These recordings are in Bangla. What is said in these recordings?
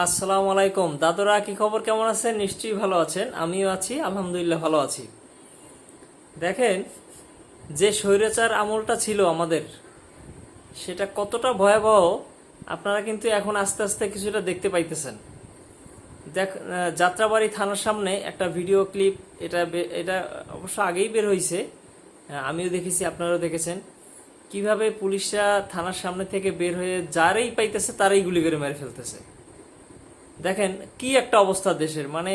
আসসালামু আলাইকুম। দাদুরা, কি খবর? কেমন আছেন? নিশ্চয়ই ভালো আছেন। আমিও আছি, আলহামদুলিল্লাহ ভালো আছি। দেখেন, যে স্বৈরাচার আমলটা ছিল আমাদের, সেটা কতটা ভয়াবহ, আপনারা কিন্তু এখন আস্তে আস্তে কিছুটা দেখতে পাইতেছেন। দেখ যাত্রাবাড়ি থানার সামনে একটা ভিডিও ক্লিপ, এটা এটা অবশ্য আগেই বের হয়েছে আমিও দেখেছি, আপনারাও দেখেছেন। কীভাবে পুলিশরা থানার সামনে থেকে বের হয়ে যারাই পাইতেছে, তারাই গুলি করে মেরে ফেলতেছে। দেখেন, কি একটা অবস্থা দেশের। মানে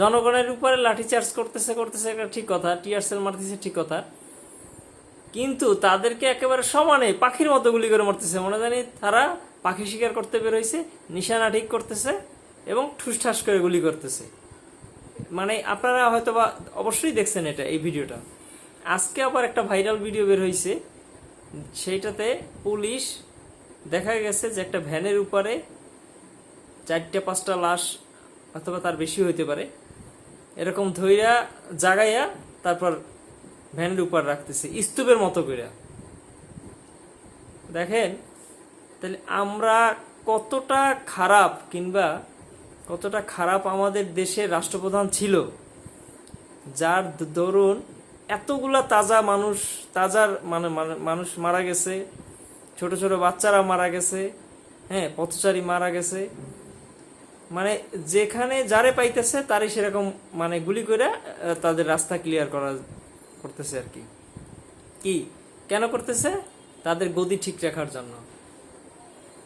জনগণের উপরে লাঠিচার্জ করতেছে করতেছে একটা ঠিক কথা টিয়ারসেল মারতেছে, ঠিক কথা। কিন্তু তাদেরকে একেবারে সমানে পাখির মতো গুলি করে মারতেছে। মনে জানি তারা পাখি শিকার করতে বের হয়েছে নিশানা ঠিক করতেছে এবং ঠুসঠাস করে গুলি করতেছে। মানে আপনারা হয়তো বা অবশ্যই দেখছেন এটা, এই ভিডিওটা। আজকে আবার একটা ভাইরাল ভিডিও বের হয়েছে সেইটাতে পুলিশ দেখা গেছে যে একটা ভ্যানের উপরে চারটে, পাঁচটা লাশ অথবা তার বেশি হইতে পারে। এরকম ধইরা জাগাইয়া তারপর ভ্যানের উপর রাখতেছে, স্তূপের মতো করে দেখেন, তাহলে আমরা কতটা খারাপ কিংবা কতটা খারাপ আমাদের দেশের রাষ্ট্রপ্রধান ছিল, যার দরুন এতগুলা তাজা মানুষ তাজার মানে মানে- মানুষ মারা গেছে, ছোট ছোট বাচ্চারা মারা গেছে হ্যাঁ পথচারী মারা গেছে মানে যেখানে যারে পাইতেছে, তারই সেরকম মানে গুলি করে তাদের রাস্তা ক্লিয়ার করা করতেছে আর কি। কি? কেন করতেছে? তাদের গদি ঠিক রাখার জন্য।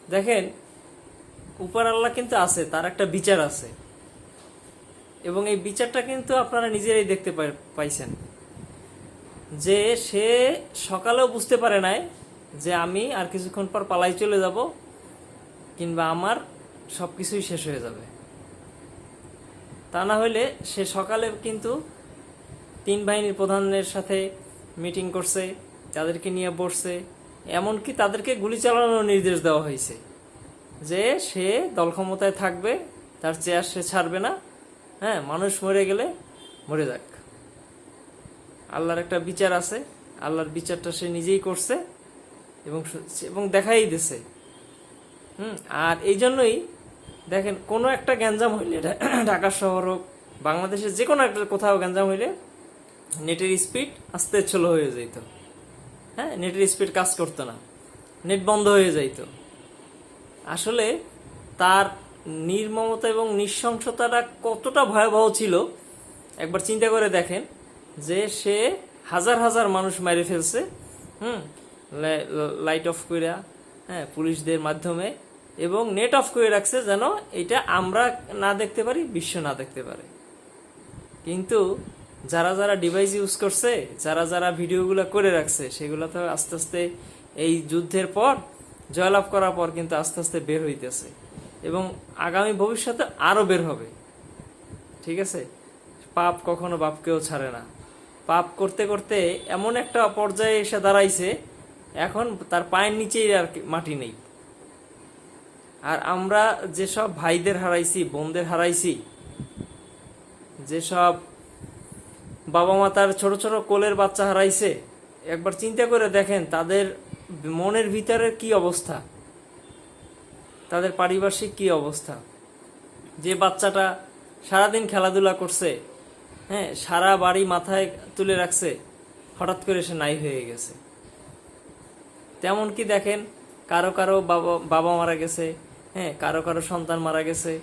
দেখেন, উপর আল্লাহ কিন্তু আছে, তার একটা বিচার আছে। এবং এই বিচারটা কিন্তু আপনারা নিজেরাই দেখতে পাই- পাইছেন। যে সে সকালেও বুঝতে পারে নাই যে আমি আর কিছুক্ষণ পর পালাই চলে যাব, কিংবা আমার সব কিছুই শেষ হয়ে যাবে। তা না হইলে সে সকালে কিন্তু তিন বাহিনীর প্রধানের সাথে মিটিং করছে, তাদেরকে নিয়ে বসছে, এমনকি তাদেরকে গুলি চালানোর নির্দেশ দেওয়া হয়েছে যে সে দল ক্ষমতায় থাকবে, তার চেয়ার সে ছাড়বে না হ্যাঁ মানুষ মরে গেলে মরে যাক। আল্লাহর একটা বিচার আছে, আল্লাহর বিচারটা সে নিজেই করছে এবং এবং দেখাই দিছে। হুম, আর এই জন্যই দেখেন, কোনো একটা গ্যাঞ্জাম হইলে ঢাকা শহর হোক, বাংলাদেশের যে কোনো একটা কোথাও গ্যাঞ্জাম হইলে, নেটের স্পিড আস্তে চলো হয়ে যাইতো। হ্যাঁ নেটের স্পিড কাজ করতো না। নেট বন্ধ হয়ে যাইতো। আসলে তার নির্মমতা এবং নৃশংসতাটা কতটা ভয়াবহ ছিল, একবার চিন্তা করে দেখেন যে সে হাজার হাজার মানুষ মেরে ফেলছে, হুম লাইট অফ কইরা হ্যাঁ পুলিশদের মাধ্যমে এবং নেট অফ করে রাখছে যেন এটা আমরা না দেখতে পারি, বিশ্ব না দেখতে পারে। কিন্তু যারা যারা ডিভাইস ইউজ করছে, যারা যারা ভিডিওগুলো করে রাখছে, সেগুলো তো আস্তে আস্তে এই যুদ্ধের পর, জয়লাভ করার পর কিন্তু আস্তে আস্তে বের হইতেছে এবং আগামী ভবিষ্যতে আরও বের হবে। ঠিক আছে? পাপ কখনো বাপকেও ছাড়ে না। পাপ করতে করতে এমন একটা পর্যায়ে এসে দাঁড়াইছে, এখন তার পায়ের নিচেই আর মাটি নেই। আর আমরা যেসব ভাইদের হারাইছি, বোনদের হারাইছি, যেসব বাবা মা তার ছোট ছোট কোলের বাচ্চা হারাইছে, একবার চিন্তা করে দেখেন তাদের মনের ভিতরের কি অবস্থা, তাদের পারিপার্শ্বিক কি অবস্থা। যে বাচ্চাটা সারাদিন খেলাধুলা করছে হ্যাঁ সারা বাড়ি মাথায় তুলে রাখছে, হঠাৎ করে সে নাই হয়ে গেছে। তেমন কি দেখেন, কারও কারও বাবা বাবা মারা গেছে হ্যাঁ কারও কারও সন্তান মারা গেছে।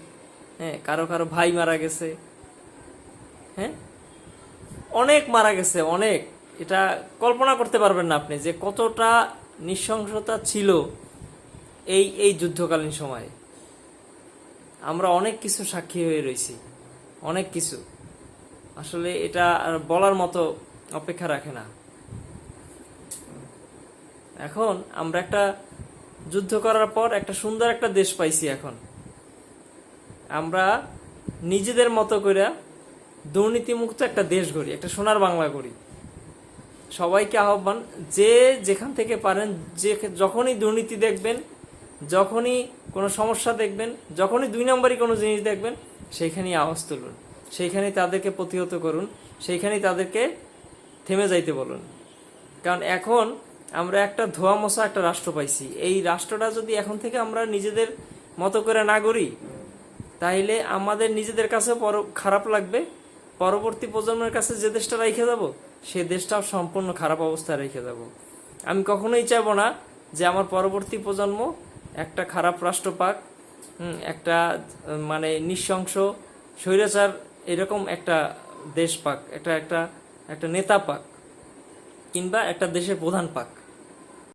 হ্যাঁ কারও কারও ভাই মারা গেছে। হ্যাঁ অনেক মারা গেছে, অনেক। এটা কল্পনা করতে পারবেন না আপনি যে কতটা নৃশংসতা ছিল এই এই যুদ্ধকালীন সময়ে। আমরা অনেক কিছু সাক্ষী হয়ে রয়েছি, অনেক কিছু। আসলে এটা বলার মতো অপেক্ষা রাখে না। এখন আমরা একটা যুদ্ধ করার পর একটা সুন্দর একটা দেশ পাইছি এখন। আমরা নিজেদের মতো করে দুর্নীতিমুক্ত একটা দেশ গড়ি, একটা সোনার বাংলা গড়ি। সবাইকে আহ্বান, যে যেখান থেকে পারেন, যে যখনই দুর্নীতি দেখবেন, যখনই কোনো সমস্যা দেখবেন, যখনই দুই নম্বরই কোনো জিনিস দেখবেন, সেইখানেই আওয়াজ তুলুন। সেইখানেই তাদেরকে প্রতিহত করুন, সেইখানেই তাদেরকে থেমে যাইতে বলুন। কারণ এখন আমরা একটা ধোয়া মশা একটা রাষ্ট্র পাইছি। এই রাষ্ট্রটা যদি এখন থেকে আমরা নিজেদের মতো করে না করি তাইলে আমাদের নিজেদের কাছে পর- খারাপ লাগবে। পরবর্তী প্রজন্মের কাছে যে দেশটা রেখে যাব, সে দেশটাও সম্পূর্ণ খারাপ অবস্থায় রেখে যাব। আমি কখনোই চাইব না যে আমার পরবর্তী প্রজন্ম একটা খারাপ রাষ্ট্র পাক একটা মানে নিঃশংস স্বৈরাচার এরকম একটা দেশ পাক, একটা একটা একটা নেতা পাক কিংবা একটা দেশের প্রধান পাক।